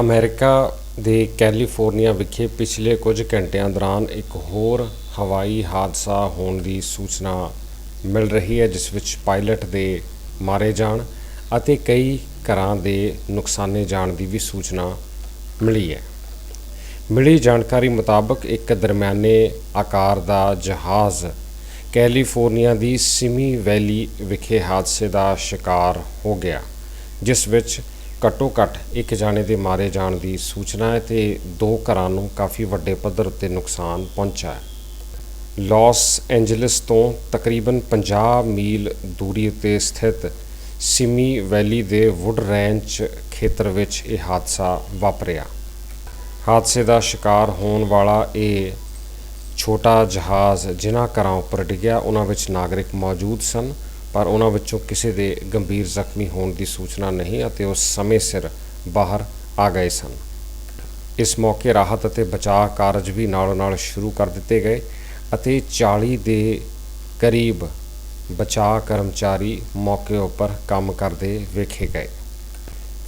America ਦੇ California ਵਿਖੇ ਪਿਛਲੇ ਕੁਝ ਘੰਟਿਆਂ ਦੌਰਾਨ ਇੱਕ ਹੋਰ ਹਵਾਈ ਹਾਦਸਾ ਹੋਣ ਦੀ ਸੂਚਨਾ ਮਿਲ ਰਹੀ ਹੈ, ਜਿਸ ਵਿੱਚ ਪਾਇਲਟ ਦੇ ਮਾਰੇ ਜਾਣ ਅਤੇ ਕਈ ਘਰਾਂ ਦੇ ਨੁਕਸਾਨੇ ਜਾਣ ਦੀ ਵੀ ਸੂਚਨਾ ਮਿਲੀ ਹੈ। ਮਿਲੀ ਜਾਣਕਾਰੀ ਮੁਤਾਬਕ ਇੱਕ ਦਰਮਿਆਨੇ ਆਕਾਰ ਦਾ ਜਹਾਜ਼ ਕੈਲੀਫੋਰਨੀਆ ਦੀ ਸਿਮੀ ਵੈਲੀ ਵਿਖੇ ਹਾਦਸੇ ਦਾ ਸ਼ਿਕਾਰ ਹੋ ਗਿਆ, ਜਿਸ ਵਿੱਚ ਘੱਟੋ ਘੱਟ ਇੱਕ ਜਾਣੇ ਦੇ ਮਾਰੇ ਜਾਣ ਦੀ ਸੂਚਨਾ ਹੈ ਤੇ ਦੋ ਘਰਾਂ ਨੂੰ ਕਾਫੀ ਵੱਡੇ ਪੱਧਰ ਉੱਤੇ ਨੁਕਸਾਨ ਪਹੁੰਚਾ ਹੈ। ਲਾਸ ਐਂਜਲਸ ਤੋਂ ਤਕਰੀਬਨ 50 ਮੀਲ ਦੂਰੀ ਉੱਤੇ ਸਥਿਤ ਸਿਮੀ ਵੈਲੀ ਦੇ ਵੁੱਡ ਰੈਂਚ ਖੇਤਰ ਵਿੱਚ ਇਹ ਹਾਦਸਾ ਵਾਪਰਿਆ। ਹਾਦਸੇ ਦਾ ਸ਼ਿਕਾਰ ਹੋਣ ਵਾਲਾ ਇਹ ਛੋਟਾ ਜਹਾਜ਼ ਜਿਨ੍ਹਾਂ ਘਰਾਂ ਉੱਪਰ ਡਿੱਗਿਆ, ਉਹਨਾਂ ਵਿੱਚ ਨਾਗਰਿਕ ਮੌਜੂਦ ਸਨ। ਪਰ ਉਹਨਾਂ ਵਿੱਚੋਂ ਕਿਸੇ ਦੇ ਗੰਭੀਰ ਜ਼ਖਮੀ ਹੋਣ ਦੀ ਸੂਚਨਾ ਨਹੀਂ ਅਤੇ ਉਹ ਸਮੇਂ ਸਿਰ ਬਾਹਰ ਆ ਗਏ ਸਨ। ਇਸ ਮੌਕੇ ਰਾਹਤ ਅਤੇ ਬਚਾਅ ਕਾਰਜ ਵੀ ਨਾਲੋਂ ਨਾਲ ਸ਼ੁਰੂ ਕਰ ਦਿੱਤੇ ਗਏ ਅਤੇ 40 ਦੇ ਕਰੀਬ ਬਚਾਅ ਕਰਮਚਾਰੀ ਮੌਕੇ ਉੱਪਰ ਕੰਮ ਕਰਦੇ ਵੇਖੇ ਗਏ।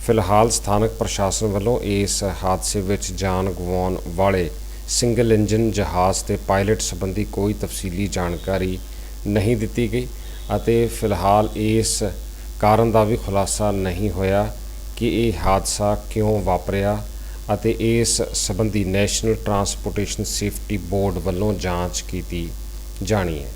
ਫਿਲਹਾਲ ਸਥਾਨਕ ਪ੍ਰਸ਼ਾਸਨ ਵੱਲੋਂ ਇਸ ਹਾਦਸੇ ਵਿੱਚ ਜਾਨ ਗਵਾਉਣ ਵਾਲੇ ਸਿੰਗਲ ਇੰਜਨ ਜਹਾਜ਼ ਤੇ ਪਾਇਲਟ ਸੰਬੰਧੀ ਕੋਈ ਤਫਸੀਲੀ ਜਾਣਕਾਰੀ ਨਹੀਂ ਦਿੱਤੀ ਗਈ। ਅਤੇ ਫਿਲਹਾਲ ਇਸ ਕਾਰਨ ਦਾ ਵੀ ਖੁਲਾਸਾ ਨਹੀਂ ਹੋਇਆ ਕਿ ਇਹ ਹਾਦਸਾ ਕਿਉਂ ਵਾਪਰਿਆ ਅਤੇ ਇਸ ਸੰਬੰਧੀ ਨੈਸ਼ਨਲ ਟਰਾਂਸਪੋਰਟੇਸ਼ਨ ਸੇਫਟੀ ਬੋਰਡ ਵੱਲੋਂ ਜਾਂਚ ਕੀਤੀ ਜਾਣੀ ਹੈ।